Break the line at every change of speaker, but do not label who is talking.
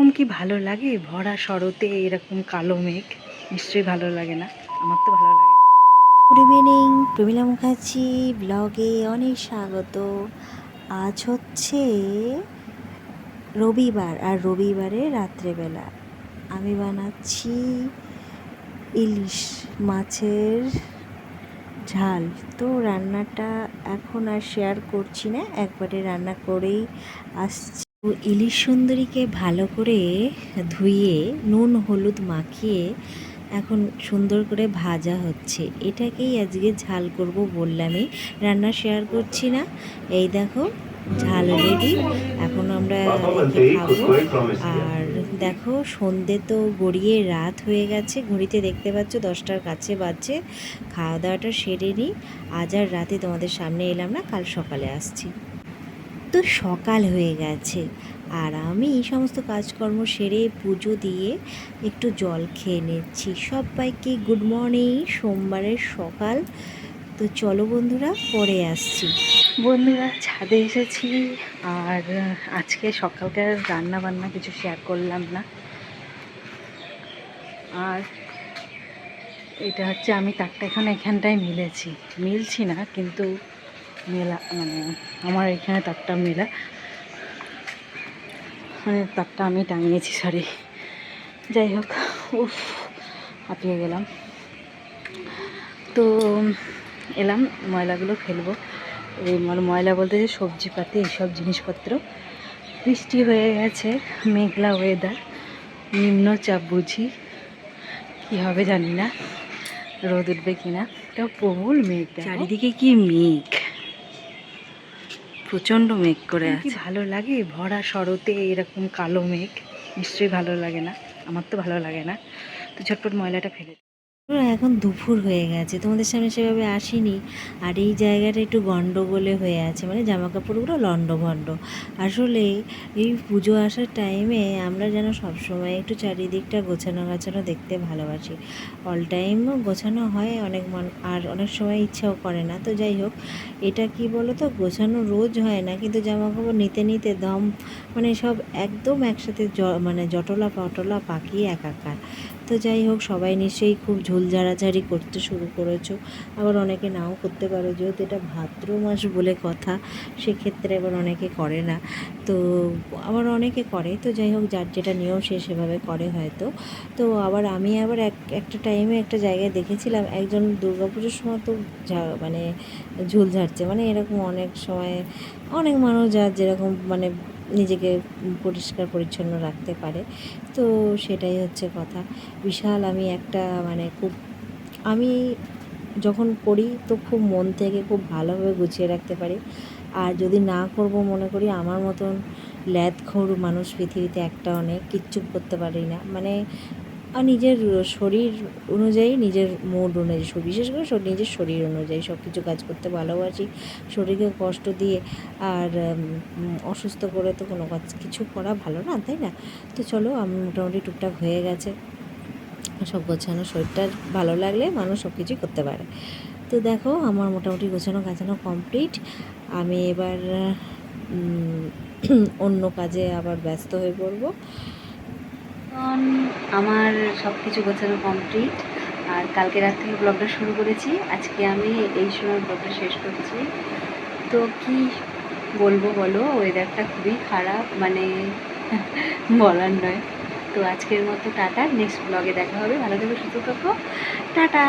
এরকম কি ভালো লাগে? ভরা শরতে এরকম কালো মেঘ? নিশ্চয়ই ভালো লাগে না। আমার তো ভালো লাগে
গুড ইভিনিং প্রমিলা মুখার্জি ব্লগে অনেক স্বাগত। আজ হচ্ছে রবিবার, আর রবিবারে রাত্রেবেলা। আমি বানাচ্ছি ইলিশ মাছের ঝাল। তো রান্নাটা এখন আর শেয়ার করছি না, একবারে রান্না করেই আসছি। তো ইলিশ সুন্দরীকে ভালো করে ধুয়ে নুন হলুদ মাখিয়ে এখন সুন্দর করে ভাজা হচ্ছে। এটাকেই আজকে ঝাল করব বললামই রান্না শেয়ার করছি না। এই দেখো ঝাল রেডি এখন আমরা খাব। আর দেখো সন্ধে তো গড়িয়ে রাত হয়ে গেছে। ঘড়িতে দেখতে পাচ্ছ দশটার কাছে বাজছে। খাওয়া দাওয়াটা সেরে নিই আজ আর রাতে তোমাদের সামনে এলাম না কাল সকালে আসছি। তো সকাল হয়ে গেছে আর আমি এই সমস্ত কাজকর্ম সেরে পুজো দিয়ে একটু জল খেয়ে নিচ্ছি। সবাইকে গুড মর্নিং সোমবারের সকাল। তো চলো বন্ধুরা, পরে আসছি।
বন্ধুরা, ছাদে এসেছি আর আজকে সকালকার রান্না বান্না কিছু শেয়ার করলাম না। আর এটা হচ্ছে আমি তাকটা এখন এখানটায় মিলেছি। মিলছি না, কিন্তু মেলা মানে আমার এখানে তারটা মেলা। মানে তারটা আমি টাঙিয়েছি সরি যাই হোক, উফ, হাঁপিয়ে গেলাম। তো, এলাম, ময়লাগুলো ফেলব। এই ময়লা বলতে যে সবজিপাতি, এইসব জিনিসপত্র। বৃষ্টি হয়ে গেছে, মেঘলা ওয়েদার নিম্নচাপ বুঝি। কী হবে জানি না, রোদ উঠবে কিনা। তো প্রবল মেঘ। চারিদিকে কি মেঘ? প্রচণ্ড মেঘ করে আছে। ভালো লাগে? ভরা শরতে এরকম কালো মেঘ। নিশ্চয়ই ভালো লাগে না। আমার তো ভালো লাগে না। তো ঝটপট ময়লাটা ফেলে।
এখন দুপুর হয়ে গেছে। তোমাদের সামনে সেভাবে আসিনি। আর এই জায়গাটা একটু গন্ডগোলে হয়ে আছে। মানে জামা কাপড়গুলো লন্ডভন্ড আসলে এই পুজো আসার টাইমে আমরা যেন সবসময় একটু চারিদিকটা গোছানো গাছানো দেখতে ভালোবাসি। অল টাইমও গোছানো হয় অনেক মন, আর অনেক সময় ইচ্ছাও করে না। তো যাই হোক, এটা কি বলো তো গোছানো রোজ হয় না। কিন্তু জামা কাপড় নিতে নিতে দম মানে সব একদম একসাথে জ মানে জটলা পটলা পাকিয়ে একাকার। তো যাই হোক, সবাই নিশ্চয়ই খুব ঝুল ঝাড়াঝাড়ি করতে শুরু করেছ। আবার অনেকে নাও করতে পারো, যেহেতু এটা ভাদ্র মাস বলে কথা, সেক্ষেত্রে আবার অনেকে করে না। তো আবার অনেকে করে, তো যাই হোক, যার যেটা নিয়ম সে সেভাবে করে হয়তো। তো আবার আমি আবার এক, একটা টাইমে একটা জায়গায় দেখেছিলাম, একজন দুর্গাপুজোর সময় তো মানে ঝুল ঝাড়ছে। মানে এরকম অনেক সময়, অনেক মানুষ যার যেরকম মানে নিজেকে পরিষ্কার পরিচ্ছন্ন রাখতে পারে। তো সেটাই হচ্ছে কথা। বিশাল আমি একটা মানে খুব আমি যখন করি তো খুব মন থেকে খুব ভালোভাবে গুছিয়ে রাখতে পারি। আর যদি না করব মনে করি, আমার মতন ল্যাদখোর মানুষ পৃথিবীতে একটা অনেক কিচ্ছু করতে পারি না। মানে আর নিজের শরীর অনুযায়ী, নিজের মুড অনুযায়ী বিশেষ করে নিজের শরীর অনুযায়ী সব কিছু কাজ করতে ভালোবাসি। শরীরকে কষ্ট দিয়ে আর অসুস্থ করে তো কোনো কাজ কিছু করা ভালো না, তাই না? তো চলো, আমি মোটামুটি টুকটাক হয়ে গেছে। সব গোছানো, শরীরটা ভালো লাগলে মানুষ সব কিছুই করতে পারে। তো দেখো, আমার মোটামুটি গোছানো গাছানো কমপ্লিট আমি এবার অন্য কাজে আবার ব্যস্ত হয়ে পড়ব।
আমার সব কিছু গোছানো কমপ্লিট আর কালকে রাত থেকে ব্লগটা শুরু করেছি। আজকে আমি এই সময় ব্লগটা শেষ করছি। তো কি বলব বলো? ওয়েদারটা খুবই খারাপ মানে বলার নয়। তো আজকের মতো টাটা। নেক্সট ব্লগে দেখা হবে। ভালো থেকো, সুস্থ থাকো। টাটা!